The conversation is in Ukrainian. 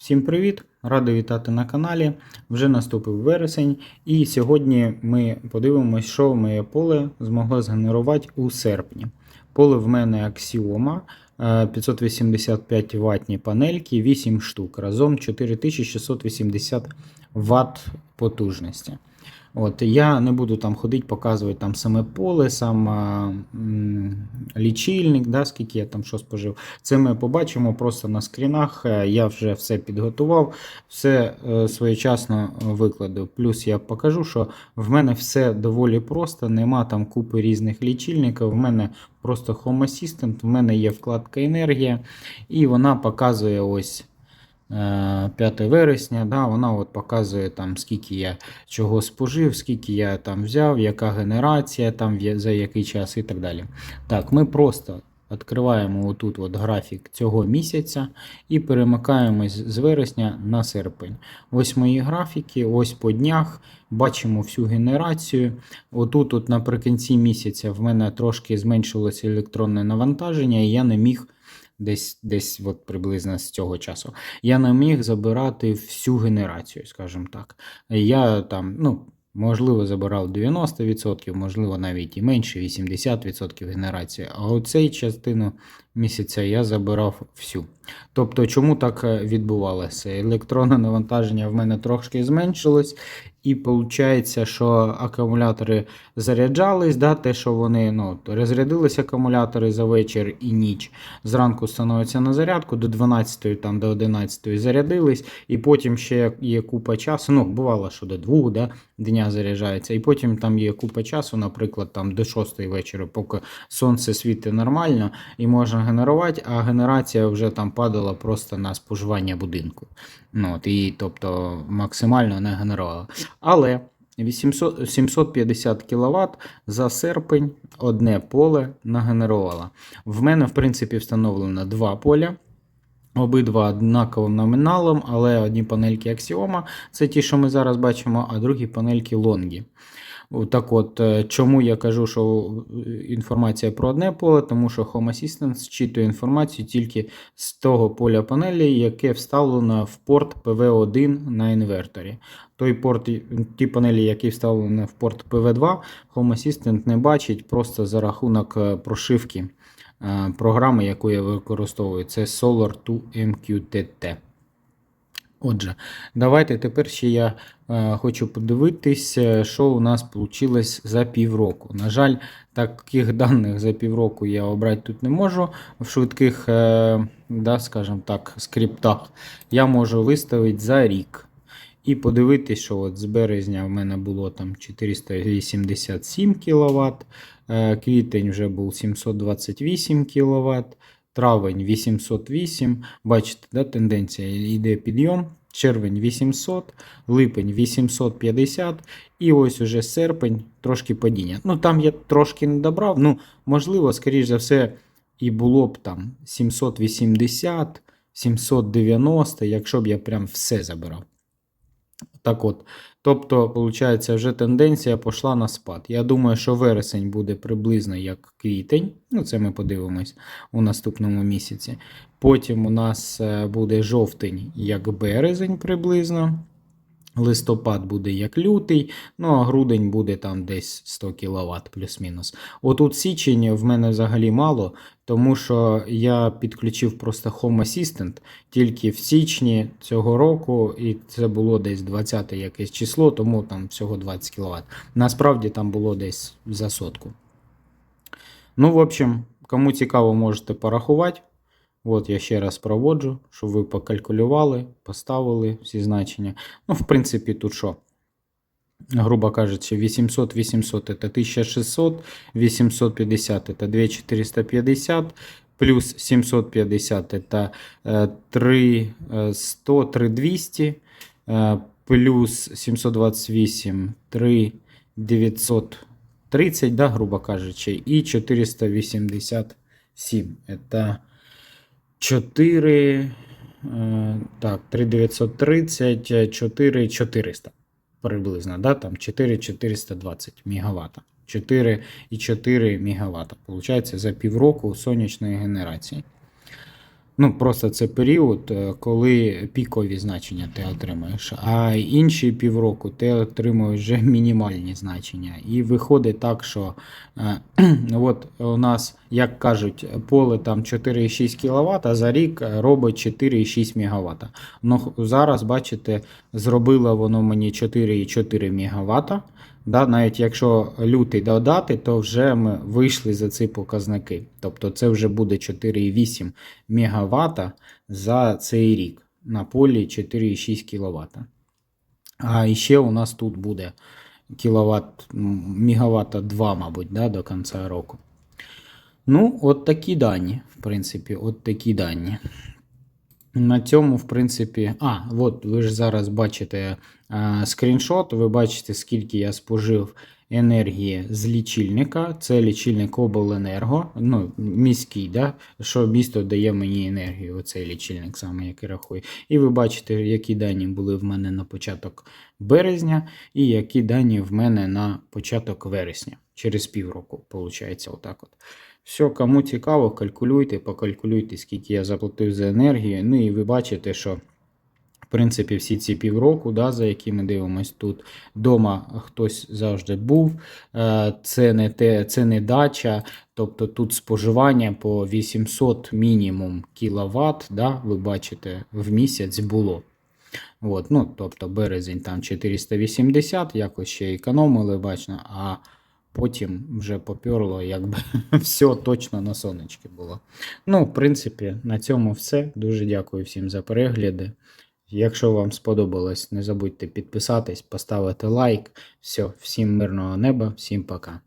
Всім привіт! Радий вітати на каналі. Вже наступив вересень, і сьогодні ми подивимось, що моє поле змогло згенерувати у серпні. Поле в мене Axioma, е, 585 ватні панельки, 8 штук, разом 4680 Вт потужності. От, я не буду там ходити, показувати там саме поле, сам лічильник, да, скільки я там що спожив. Це ми побачимо просто на скрінах. Е, Я вже все підготував, все е, своєчасно викладу. Плюс я покажу, що в мене все доволі просто, нема там купи різних лічильників. В мене просто Home Assistant, в мене є вкладка енергія, і вона показує ось. Е, 5 вересня, да, вона от показує там, скільки я чого спожив, скільки я там взяв, яка генерація, там, за який час і так далі. Так, ми просто відкриваємо отут от графік цього місяця і перемикаємось з вересня на серпень. Ось мої графіки, ось по днях. Бачимо всю генерацію. Отут, от наприкінці місяця, в мене трошки зменшилося електронне навантаження, і я не міг десь, десь от приблизно з цього часу. Я не міг забирати всю генерацію, скажімо так. Я там, ну, можливо, забирав 90%, можливо, навіть і менше, 80% генерації. А оцей частину місяця я забирав всю. Тобто, чому так е, відбувалося? Електронне навантаження в мене трошки зменшилось, і виходить, що акумулятори заряджались, да, те, що вони ну, от розрядились акумулятори за вечір і ніч. Зранку становиться на зарядку до 12 там, до 11 зарядились, і потім ще є купа часу. Ну, бувало, що до 2 да, дня заряджається, і потім там є купа часу, наприклад, там до 6 вечора, поки сонце світить нормально і можна генерувати, а генерація вже там падала просто на споживання будинку. Ну, от, і, тобто максимально не генерувала. Але 800, 750 кВт за серпень одне поле нагенерувало. В мене, в принципі, встановлено два поля. Обидва однаковим номіналом, але одні панельки Axioma, це ті, що ми зараз бачимо, а другі панельки Longi. Так от, е, чому я кажу, що е, інформація про одне поле, тому що Home Assistant зчитує інформацію тільки з того поля панелі, яке вставлено в порт PV1 на інверторі. Той порт, ті панелі, які вставлені в порт PV2, Home Assistant не бачить просто за рахунок е, прошивки програми, яку я використовую. Це Solar 2 MQTT. Отже, давайте тепер ще я е, хочу подивитись, е, що у нас вийшло за півроку. На жаль, таких даних за півроку я обрати тут не можу в швидких, е, да, скажімо так, скриптах. Я можу виставити за рік. І подивитись, що от з березня в мене було там 487 кВт, е, квітень вже був 728 кВт, травень 808. Бачите, да, тенденція йде підйом. Червень 800, липень 850, і ось уже серпень трошки падіння. Ну там я трошки не добрав. Ну, можливо, скоріш за все, і було б там 780, 790, якщо б я прям все забирав. Так от, тобто, виходить, вже тенденція пішла на спад. Я думаю, що вересень буде приблизно як квітень. Ну, це ми подивимось у наступному місяці. Потім у нас е, буде жовтень як березень приблизно. Листопад буде як лютий, ну а грудень буде там десь 100 кВт плюс-мінус. Отут січень в мене взагалі мало, тому що я підключив просто Home Assistant тільки в січні цього року, і це було десь 20 якесь число, тому там всього 20 кВт. Насправді там було десь за сотку. Ну, в общем, кому цікаво, можете порахувати. От я ще раз проводжу, щоб ви покалькулювали, поставили всі значення. Ну, в принципі, тут що? Грубо кажучи, 800 800 это 1600, 850 это 2450, плюс 750 это э, 3100, 3200, э, плюс 728 3930, да, грубо кажучи, і 487. Это 4, е, так, 3930, 4400 приблизно, да, там 4420 МВт. 4,4 МВт. Получається за півроку сонячної генерації. Ну, просто це період, е, коли пікові значення ти отримуєш, а інші півроку ти отримуєш вже мінімальні значення. І виходить так, що е, от у нас, як кажуть, поле там 4,6 кВт, а за рік робить 4,6 МВт. Ну, зараз, бачите, зробило воно мені 4,4 МВт. Да, навіть якщо лютий додати, то вже ми вийшли за ці показники. Тобто це вже буде 4,8 МВт за цей рік на полі 4,6 кВт. А ще у нас тут буде кіловат, мегаватта 2, мабуть, да, до кінця року. Ну, от такі дані, в принципі, от такі дані. На цьому, в принципі, а, от ви ж зараз бачите а, скріншот, ви бачите, скільки я спожив енергії з лічильника. Це лічильник обленерго, ну, міський, да? що місто дає мені енергію, оцей лічильник саме, який рахує. І ви бачите, які дані були в мене на початок березня, і які дані в мене на початок вересня. Через півроку, виходить, отак от. Все, кому цікаво, калькулюйте, покалькулюйте, скільки я заплатив за енергію. Ну і ви бачите, що в принципі всі ці півроку, да, за які ми дивимося тут, вдома хтось завжди був. Е, Це не, те, це не дача, тобто тут споживання по 800 мінімум кіловат, да, ви бачите, в місяць було. От, ну, тобто березень там 480, якось ще економили, бачно, а потім вже поперло, якби все точно на сонечки було. Ну, в принципі, на цьому все. Дуже дякую всім за перегляди. Якщо вам сподобалось, не забудьте підписатись, поставити лайк. Все, всім мирного неба, всім пока.